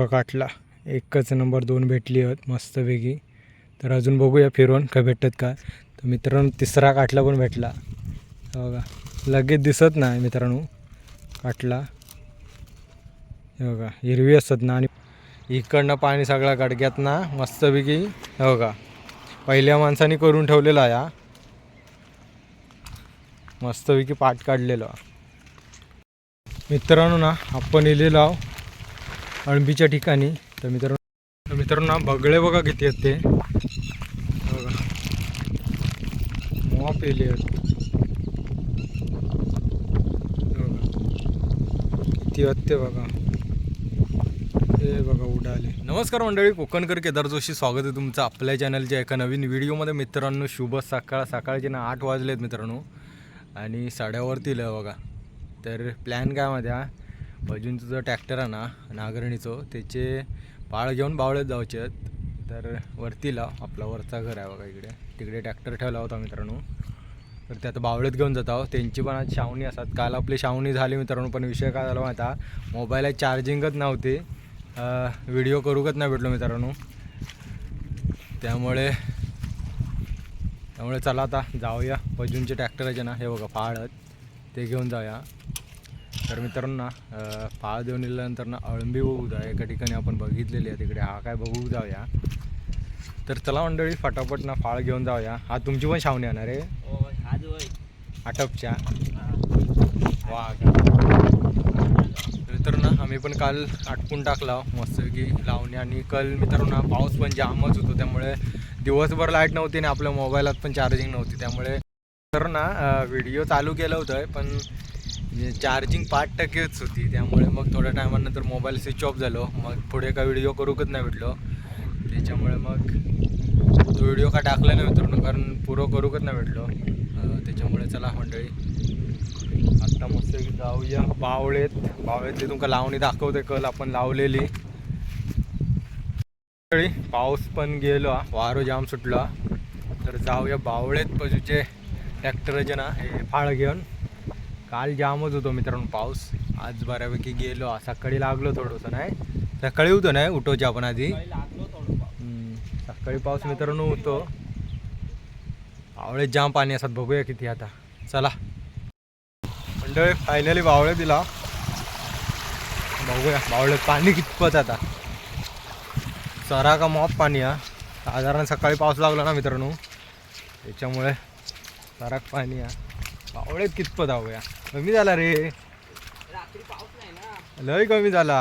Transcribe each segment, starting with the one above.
काटला एकच नंबर दोन भेटली आहेत मस्तपैकी. तर अजून बघूया फिरून काय भेटतात का. तर मित्रांनो तिसरा काटला पण भेटला. बघा लगेच दिसत नाही मित्रांनो काटला. हे बघा हिरवी असतात ना आणि इकडनं पाणी सगळ्या गडग्यात ना मस्तपैकी. हे बघा पहिल्या माणसाने करून ठेवलेला आहे हा मस्तपैकी पाठ काढलेला. मित्रांनो ना आपण इलेलो आहो अळंबीच्या ठिकाणी. तर मित्रांनो मित्रांनो बगळे बघा किती आहेत ते. बघा. मॉप येले आहेत. किती ते बघा. हे बघा उडाले. नमस्कार मंडळी कोकणकर केदार जोशी स्वागत आहे तुमचं आपल्या चॅनलच्या एका नवीन व्हिडिओमध्ये. मित्रांनो शुभ सकाळ. सकाळचे ना आठ वाजलेत मित्रांनो. आणि साड्यावरती ल बघा. तर प्लॅन काय माझ्या भजूंचं जो ट्रॅक्टर आहे ना नागरणीचं त्याचे पाळ घेऊन बावळेत जाऊचे आहेत. तर वरती लाव आपला वरचा घर आहे बघा इकडे. तिकडे ट्रॅक्टर ठेवला होता मित्रांनो. तर ते आता बावळ्यात घेऊन जात आहोत. त्यांची पण आज शावणी असतात. काल आपली शावणी झाली मित्रांनो पण विषय काय झाला माहिती आहे मोबाईला चार्जिंगच नव्हती. व्हिडिओ करूकच नाही भेटलो मित्रांनो. त्यामुळे त्यामुळे चला आता जाऊया. भजूंचे ट्रॅक्टरचे ना हे बघा पाळत. ते घेऊन जाऊया. तर मित्रांनो ना अं, फाळ देऊन दिल्यानंतर ना अळंबी बघूदा एका ठिकाणी आपण बघितलेली आहे तिकडे हा काय बघू जाऊया. तर चला मंडळी फटाफट ना फाळ घेऊन जाऊया. हा तुमची पण शावणी येणार आहे. आटपच्या. वा मित्रांनो आम्ही पण काल आटपून टाकला. मस्त की लावणी आणि कल. मित्रांनो पाऊस पण जामच होतो त्यामुळे दिवसभर लाइट नव्हती आणि आपल्या मोबाईलात पण चार्जिंग नव्हती. त्यामुळे तर ना व्हिडिओ चालू केलं होतं पण म्हणजे चार्जिंग पाच टक्केच होती. त्यामुळे मग थोड्या टायमानंतर मोबाईल स्विच ऑफ झालो. मग पुढे का व्हिडिओ करूकच नाही भेटलो. त्याच्यामुळे मग तो व्हिडिओ का टाकला नाही मित्रांनो कारण पुरो करूकच नाही भेटलो. त्याच्यामुळे चला मंडळी. आत्ता मस्त जाऊया बावळेत. बावळेतली तुमका लावणी दाखवते कल आपण लावलेली. मंडळी, पाऊस पण गेलो वारो जाम सुटला. तर जाऊया बावळेत बाजूचे ट्रॅक्टरचे ना हे फाळ घेऊन. काल जामच होतो मित्रांनो पाऊस. आज बऱ्यापैकी गेलो. सकाळी लागलो थोडंसं नाही? सकाळी होतो नाही? उठवचे आपण आधी. सकाळी पाऊस मित्रांनो होतो. बावळेत जाम पाणी असतात बघूया किती आता. चला. मंडळी फायनली बावळे दिला. बघूया बावळ्यात पाणी कितपत आता. चरा का मॉप पाणी हा? साधारण सकाळी पाऊस लागला ना मित्रांनो. त्याच्यामुळे चराक पाणी हा? बावळ्यात कितपत आहोया कमी झाला रे. रात्री पाऊस नाही ना लय कमी झाला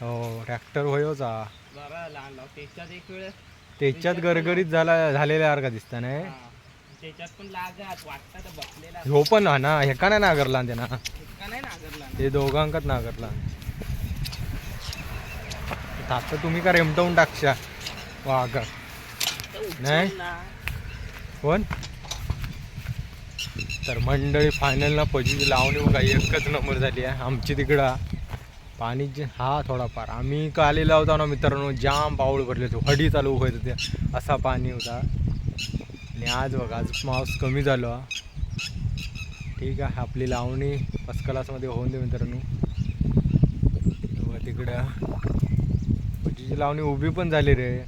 हो ट्रॅक्टर होयोचा त्याच्यात गरगरीत झाला झालेल्यासारखा दिसता नाही. हा. पण हो ना हे का नाही नागरला त्यांना? ते दोघांकाच नागरला. आता तुम्ही का रेमटवून टाकशा? वा का तर उचलून नाही. कोण? तर मंडळी फायनलला पजीची लावणी बघा एकच नंबर झाली आहे. आमची तिकडं पाणी जे हा थोडाफार. आम्ही कालेला होता ना मित्रांनो जाम पाऊल भरले होते. हडी चालू होत होते. असा पाणी होता. आणि आज बघा आज पाऊस कमी झालो. ठीक आहे आपली लावणी फर्स्ट क्लासमध्ये होऊन दे मित्रांनो. बघा तिकडं. पजीची लावणी उभी पण झाली रे.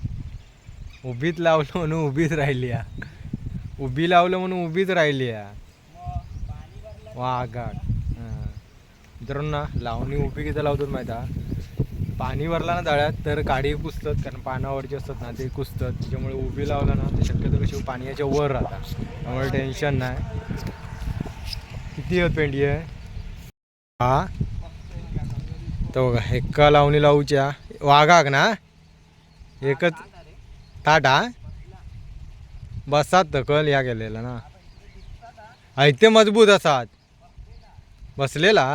उभीच लावलं म्हणून उभीच राहिली या उभी लावलं म्हणून उभीच राहिली या वाघाड भरलं मित्रांनो ना लावणी उभी किती लावतात माहिती पाणी भरला ना तळ्यात तर काडी कुसतात कारण पानावरचे असतात ना ते कुसतात त्याच्यामुळे उभी लावलं ना ते शक्यतो कशी पाण्याच्या वर राहतात. त्यामुळे टेन्शन नाही. किती होत पेंडी आहे हा? तो बघा एका लावणी लावूच्या. वाघाक ना? एकच ताट हा? बसात तकल या गेलेला ना. ऐते मजबूत असात. बसलेला?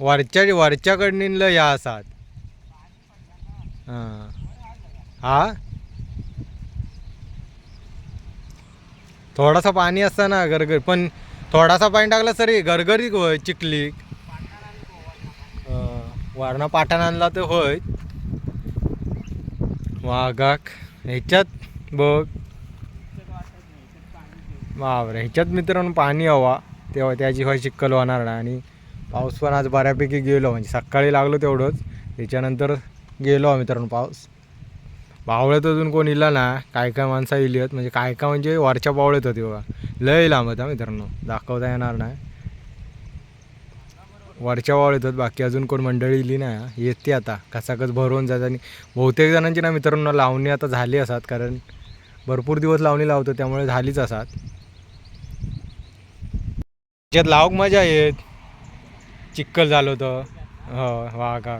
वरच्या वरच्याकडनीला या असात. हां. हा? थोडासा पाणी असता ना गरगर पण थोडासा पाणी टाकला सरी गरगरी होय चिखली वारणा पाठाण आणला तर होय. वाघाक. ह्याच्यात बघ. बापरे ह्याच्यात मित्रांनो पाणी हवा तेव्हा त्याची होय चिक्कल होणार नाही. आणि पाऊस पण आज बऱ्यापैकी गेलो म्हणजे सकाळी लागलो तेवढंच. त्याच्यानंतर गेलो मित्रांनो पाऊस. बावळ्यात अजून कोण इला ना काय काय माणसं इली आहेत. म्हणजे काय काय म्हणजे वरच्या बावळ्यात होती बघा. लय लांब होता मित्रांनो. दाखवता येणार नाही. वरच्या बावळ्यात होत बाकी अजून कोण मंडळी इली नाही येते आता. कसाकच भरून जात आणि बहुतेक जणांची ना मित्रांनो लावणी आता झाली असतात. कारण भरपूर दिवस लावणी लावतो त्यामुळे झालीच असतात. त्याच्यात लावक मजा येत. चिक्कल झालं होतं. हो वाघा.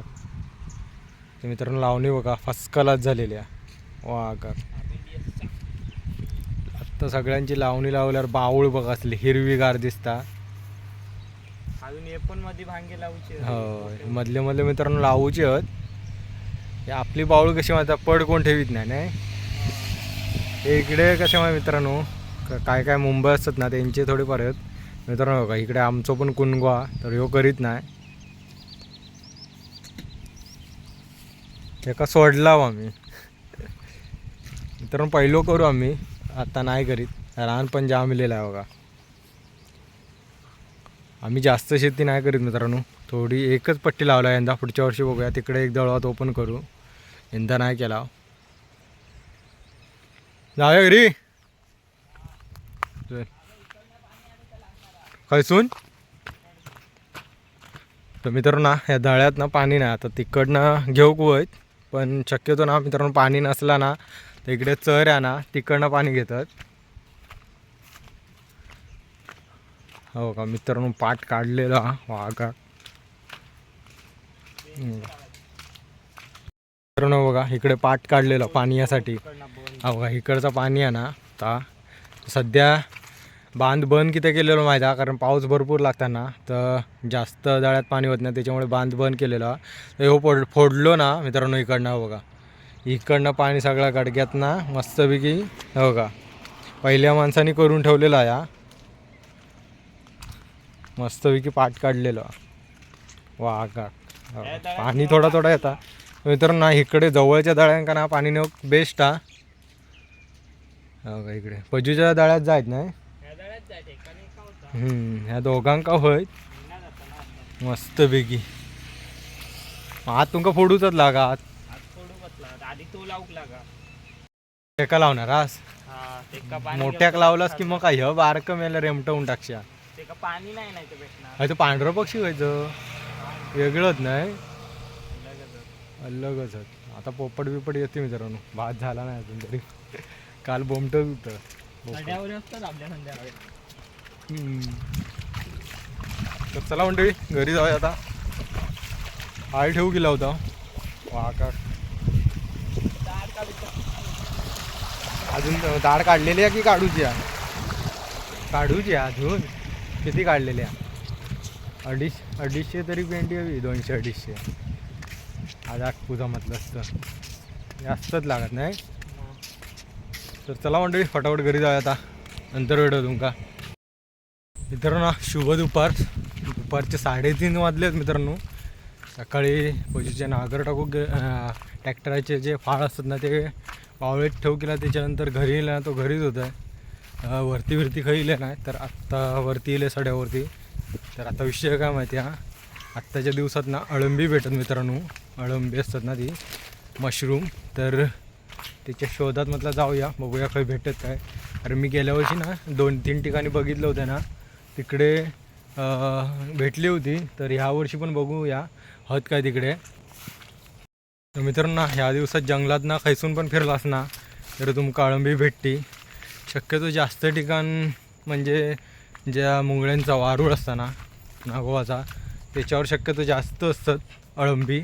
ते मित्रांनो लावणी बघा फर्स्ट क्लास झालेल्या वाघा. आत्ता सगळ्यांची लावणी लावल्यावर बावळ बघा असली हिरवीगार दिसता. अजून हे पण मध्ये भांगे लावचे हो मधले मधले मित्रांनो लावूचे आहेत. हे आपली बावळ कशी म्हणतात पड कोण ठेवीत नाही नाही? इकडे कसे माहिती मित्रांनो? काय काय मुंबई असतात ना त्यांचे थोडे आहेत. मित्रांनो बघा इकडे आमचं पण कुणगवा तर ह्यो करीत नाही. एका सोडला आम्ही. मित्रांनो पहिलो करू आम्ही. आता नाही करीत. लहानपण जाम मिळेलं आहे बघा. आम्ही जास्त शेती नाही करीत मित्रांनो. थोडी एकच पट्टी लावला यंदा पुढच्या वर्षी बघूया. तिकडे एक दळवा तो पण करू. यंदा नाही केला. जाऊया घरी चल. खैसून तर मित्रांनो ना या दळ्यात ना पाणी नाही. आता तिकडनं घेऊ कुवत पण शक्यतो ना मित्रांनो पाणी नसला ना तर इकडे चर आहे ना तिकडनं पाणी घेतात. हो का मित्रांनो पाठ काढलेला वाघा. मित्रांनो बघा इकडे पाठ काढलेलं पाणी यासाठी. हो का इकडचं पाणी आहे ना आता सध्या बांध बंद किती केलेलं माहीत कारण पाऊस भरपूर लागताना तर जास्त जाळ्यात पाणी होत नाही त्याच्यामुळे बांध बंद केलेला. तर हो फोड फोडलो ना मित्रांनो इकडनं बघा. इकडनं पाणी सगळ्या गडग्यात ना मस्तपैकी हो का पहिल्या माणसाने करून ठेवलेला आहे हा. मस्तपैकी पाठ काढलेलं. वा का हो. पाणी थोडा थोडा येता. मित्रांनो ना इकडे जवळच्या दळ्यांका ना पाणी नेऊ बेस्ट हा. हो का इकडे. पजूच्या दळ्यात जायत नाही. ह्या होता दोघांका होय. आता. मस्तपैकी. आत तुमका फोडूचच लागा. आत आज फोडू बसला आधी तो लावूक लागा. एका लावणार आज हा पाणी मोठ्याक लावलास की मग काय ह बारकं मेला रेमटवून टाकशा पाणी नाही नाही ते भेटणार. अरे तो पांढरं पक्षी व्हायचं वेगळंच नाही. लगेच. अलगच आता पोपट बिपट येते मित्रांनो. भात झाला नाही अजून तरी. काल बोमटच होतं. तर चला मंडळी घरी जाऊया आता. आळ ठेवू गेला होता वा का? अजून दाढ काढलेली आहे की काढूची आहे? काढूची आहे अजून? किती काढलेली आहे अडीच अडीचशे तरी पेंटी हवी दोनशे अडीचशे. आज आठ पूजा म्हटलं असतं. जास्तच लागत नाही? तर चला मंडळी फटाफट घरी जाऊया आता. नंतर भेटू तुमका. मित्रांनो शुभ दुपार. दुपारचे साडेतीन वाजलेत मित्रांनो. सकाळी पशूचे नागर टाकू गे ट्रॅक्टराचे जे फाळ असतात ना ते पावळेत ठेव केला. त्याच्यानंतर घरी येईल ना तो घरीच होता. आहे वरती वरती खाईले नाही. तर आत्ता वरती येले सड्यावरती. तर आता विषय काय माहिती हा? आत्ताच्या दिवसात ना अळंबी भेटत मित्रांनो. अळंबी असतात ना ती. मशरूम. तर त्याच्या शोधात म्हटलं जाऊया. बघूया काही भेटत काय. अरे मी गेल्या वर्षी ना दोन तीन ठिकाणी बघितलं होतं ना तिकडे भेटली होती तर ह्या वर्षी पण बघूया हत काय तिकडे. तर मित्रांनो ह्या दिवसात जंगलात ना खैसून पण फिरलास ना तर तुमका अळंबी भेटती. शक्यतो जास्त ठिकाण म्हणजे ज्या मुंगळ्यांचा वारूळ असता ना नागोवाचा त्याच्यावर शक्यतो जास्त असतात अळंबी.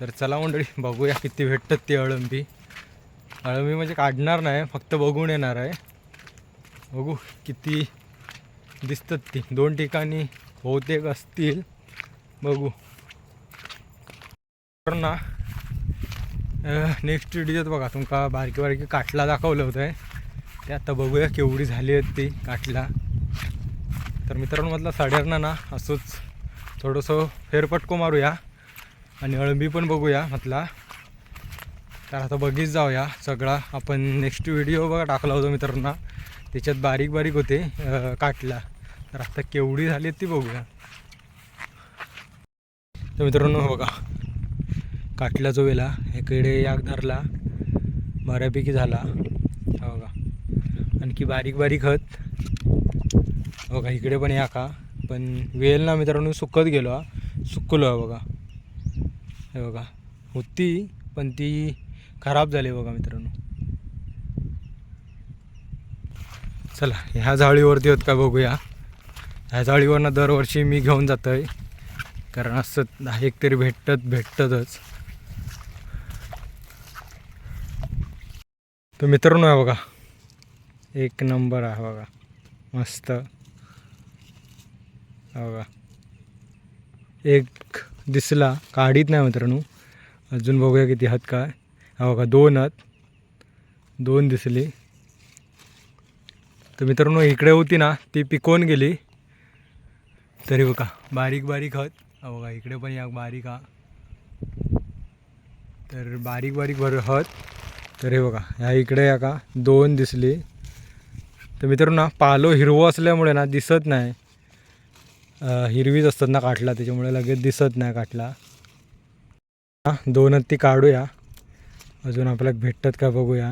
तर चला मंडळी बघूया किती भेटतात ती अळंबी. अळंबी म्हणजे काढणार नाही फक्त बघून येणार आहे. बघू किती दिसतात ती. दोन ठिकाणी बहुतेक असतील. बघू. तर ना नेक्स्ट व्हिडिओत बघा तुमका बारकी बारकी काटला दाखवलं होतं. आहे ते आता बघूया केवढी झाली आहेत ती काटला. तर मित्रांनो म्हटलं साड्यांना ना असंच थोडंसं फेरपटको मारूया. आणि अळंबी पण बघूया म्हटला तर आता बघीच जाऊया सगळा. आपण नेक्स्ट व्हिडिओ बघा टाकला होता मित्रांना. त्याच्यात बारीक बारीक होते काटला. तर आता केवढी झाली ती बघूया. तर मित्रांनो बघा. काटला जो वेला इकडे याक धरला बऱ्यापैकी झाला. हा बघा. आणखी बारीक बारीक हत बघा इकडे पण या का? पण वेल ना मित्रांनो सुकत गेलो हा. सुकलो आहे बघा. हे बघा. होती पण ती खराब झाली बघा मित्रांनो. चला ह्या झाडीवरती होत का बघूया. ह्या जाळीवरनं दरवर्षी मी घेऊन जातो आहे कारण असं एक तरी भेटत भेटतच. तर मित्रांनो आहे बघा. एक नंबर आहे बघा. मस्त. बघा. एक दिसला. काढीत नाही मित्रांनो. अजून बघूया किती हात काय. हा बघा दोन हात दोन दिसली. तर मित्रांनो इकडे होती ना ती पिकवून गेली. तरी बघा बारीक बारीक हत बघा इकडे पण या बारीक हा. तर बारीक बारीक भर हत तर हे बघा ह्या इकडे या का दोन दिसली. तर मित्रांनो ना पालो हिरवं असल्यामुळे ना दिसत नाही. हिरवीच असतात ना काठला त्याच्यामुळे लगेच दिसत नाही काठला. दोनच ती काढूया. अजून आपल्याला भेटतात का बघूया.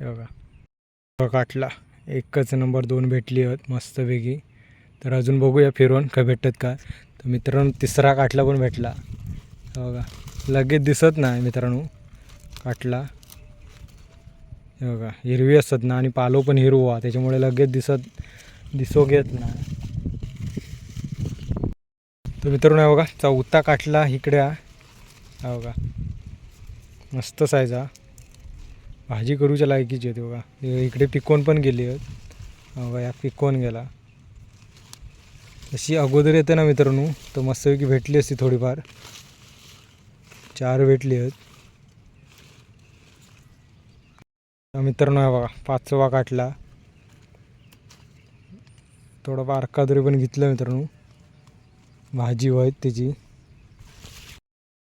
हे बघा काठला. एकच नंबर दोन भेटली आहेत मस्तपैकी तर अजून बघूया फिरवून काय भेटतात का. तर मित्रांनो तिसरा काठला पण भेटला. बघा लगेच दिसत नाही मित्रांनो काठला हे बघा हिरवी असतात ना आणि पालो पण हिरवा त्याच्यामुळे लगेच दिसत दिसो घेत नाही. तर मित्रांनो आहे बघा चौथा काठला इकडे हा बघा मस्त सायजा भाजी करूच्या लायकीची होती बघा. इकडे पिकवून पण गेली आहेत. बघा या पिकवून गेला. तशी अगोदर येते ना मित्रांनो तर मस्तपैकी भेटली असती थोडीफार. चार भेटली आहेत. मित्रांनो आहे बघा पाचवा काटला. थोडा बारका तरी पण घेतलं मित्रांनो. भाजी व्हायत त्याची.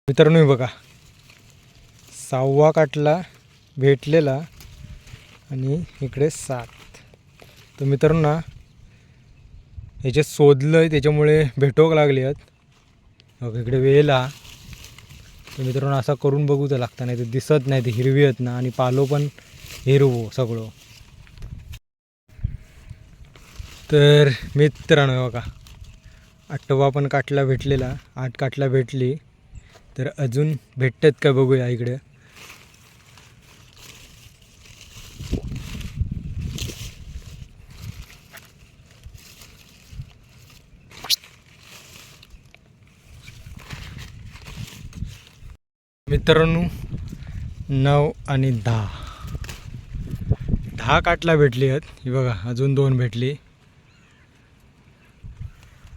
मित्रांनो बघा. सहावा काटला. भेटलेला आणि इकडे सात. तर मित्रांनो याचे शोधलं आहे त्याच्यामुळे भेटोक लागले आहेत. इकडे वेला तर मित्रांनो असा करून बघू तर लागतं नाही तर दिसत नाही ते हिरवी आहेत ना आणि पालो पण हिरवो सगळं. तर मित्रांनो बघा. आठवा पण काटला भेटलेला आठ काटला भेटली. तर अजून भेटतात का बघूया इकडे? मित्रांनो नऊ आणि दहा. दहा काटला भेटली आहेत. ही बघा अजून दोन भेटली.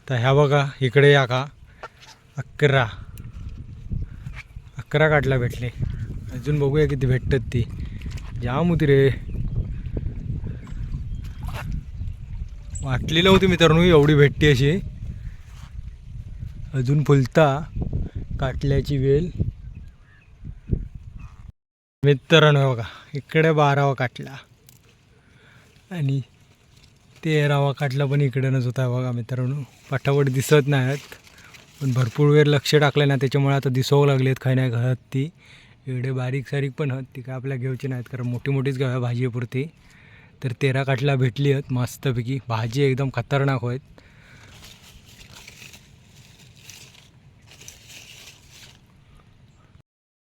तर ह्या बघा इकडे या का? अकरा. अकरा काटला भेटले. अजून बघूया किती भेटतात ती. जाम होती रे. वाटली नव्हती मित्रांनो एवढी भेटती अशी. अजून फुलता काटल्याची वेल. मित्रांनो बघा इकडे बारावा काटला. आणि तेरावा काटला पण इकडेनच होता बघा मित्रांनो. पटापट दिसत नाहीत पण भरपूर वेळ लक्ष टाकलं ना त्याच्यामुळे आता दिसावं आहेत काही नाही घरात ती एवढे बारीक सारीक पण आहेत ती काय आपल्या घ्यायची नाहीत कारण मोठी मोठीच घ्याव्या भाजीपुरती. तर तेरा काटला भेटली आहेत मस्तपैकी. भाजी एकदम खतरनाक आहेत.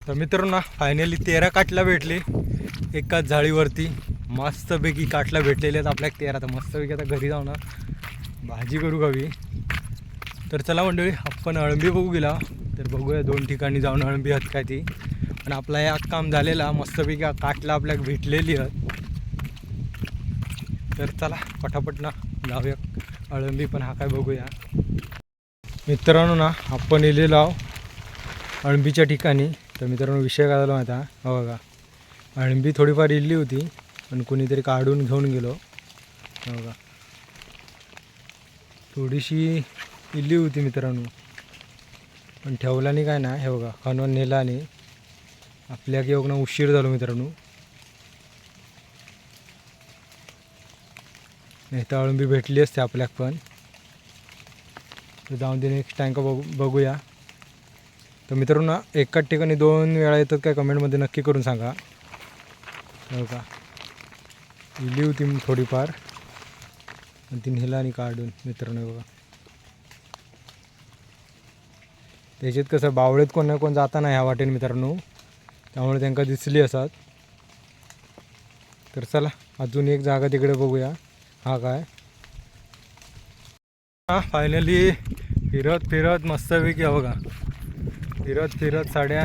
तर मित्रांनो फायनली तेरा काटला भेटले. एकाच जाळीवरती मस्तपैकी काटला भेटलेले आहेत आपल्या तेरा. तर मस्तपैकी आता घरी जाऊ ना भाजी करू हवी तर चला मंडळी आपण अळंबी बघू गेला. तर बघूया दोन ठिकाणी जाऊन अळंबी आहेत काय ती. पण आपला या काम झालेला मस्तपैकी काटला आपल्याला भेटलेली आहेत. तर चला पटापट ना जाऊया. अळंबी पण हा काय बघूया. मित्रांनो ना आपण इलेलो आहो. अळंबीच्या ठिकाणी. तर मित्रांनो विषय काय झाला माहिती हा बघा. अळंबी थोडीफार इल्ली होती पण कुणीतरी काढून घेऊन गेलो. बघा. थोडीशी इल्ली होती मित्रांनो. पण ठेवला नाही काय ना हे बघा खणून नेला नाही. आपल्या की ना उशीर झालो मित्रांनो. नाही तर अळंबी भेटली असते आपल्याक पण. तर जाऊन ते नेक्स्ट टँक बघू बघूया. तर मित्रांनो एकाच ठिकाणी दोन वेळा येतात काय कमेंटमध्ये नक्की करून सांगा. हो का? इली होती थोडीफार. आणि ती नेला आणि काढून मित्रांनो बघा. त्याच्यात कसं बावळेत कोण ना कोण जाता नाही ह्या वाटेने मित्रांनो. त्यामुळे त्यांना दिसली असतात. तर चला अजून एक जागा तिकडे बघूया. हा काय? हा फायनली फिरत फिरत मस्तपैकी हा बघा. फिरत फिरत साड्या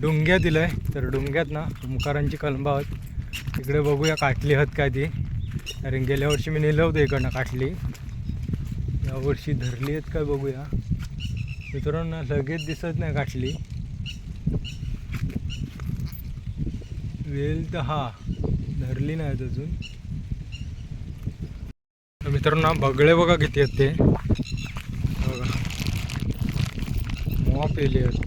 डोंग्या दिलं आहे तर डुंग्यात ना ओंकारांची कलंबा आहोत. तिकडे बघूया काटली आहेत काय ती. कारण गेल्या वर्षी मी नेलं होतं इकडनं काटली. यावर्षी धरली आहेत काय बघूया. मित्रांनो लगेच दिसत नाही काटली. वेल तर हा धरली नाहीत अजून. मित्रांना मित्रांनो बगळे बघा किती आहेत ते बघा मॉप येले आहेत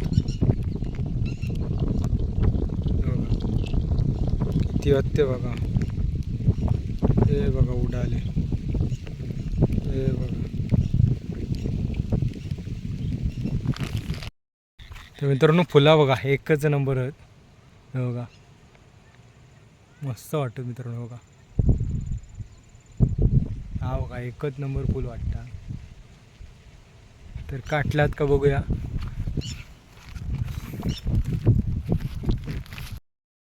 किती आहेत ते बघा हे बघा उडाले हे बघा तर मित्रांनो फुला बघा एकच नंबर आहेत. हे बघा. मस्त वाटतं मित्रांनो बघा. हा बघा एकच नंबर फुल वाटता. तर काटल्यात का बघूया?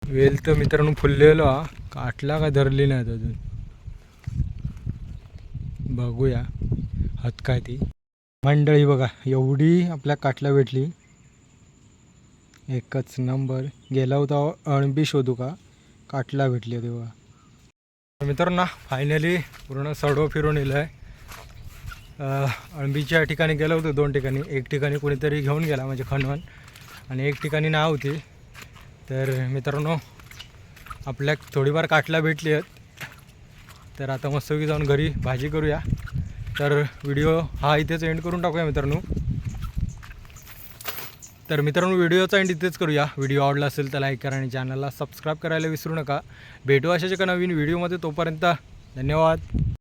वेल तर मित्रांनो फुललेलो हा काटला का धरली नाहीत अजून? बघूया हात काय ती. मंडळी बघा एवढी आपल्या काटला भेटली. एकच नंबर. गेला होता अणबी शोधू का? काटला भेटली होती बघा मित्रांनो फायनली पूर्ण सडो फिरून येलं आहे अळंबीच्या ठिकाणी गेलो होतो दोन ठिकाणी. एक ठिकाणी कोणीतरी घेऊन गेला म्हणजे खणवण आणि एक ठिकाणी नाव होती. तर मित्रांनो आपल्या थोडीफार काठला भेटली आहेत. तर आता मस्तपैकी जाऊन घरी भाजी करूया. तर व्हिडिओ हा इथेच एंड करून टाकूया मित्रांनो. तर मित्रांनो व्हिडिओचा एंड इथेच करूया. व्हिडिओ आवडला असेल तर लाईक करा आणि चॅनलला सबस्क्राईब करायला विसरू नका. भेटू अशाच एका नवीन व्हिडिओमध्ये तोपर्यंत धन्यवाद.